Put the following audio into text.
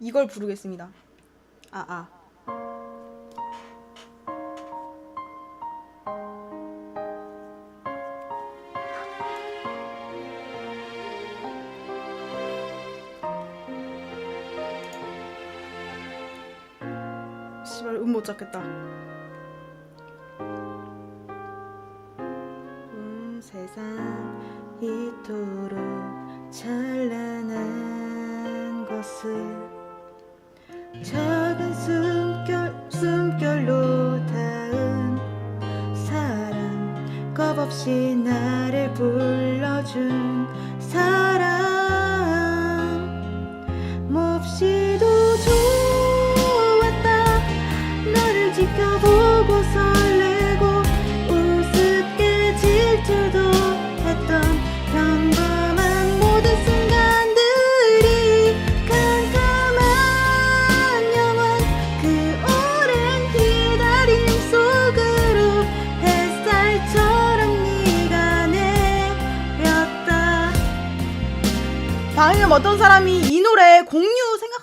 이걸 부르겠습니다. 아, 아. 씨발 음 못 잡겠다. 온 세상 이토록 찬란한 것을 작은 숨결 숨결로 닿은 사랑. 겁없이 나를 불러준 사랑. 몹시도 방금 어떤 사람이 이 노래 공유 생각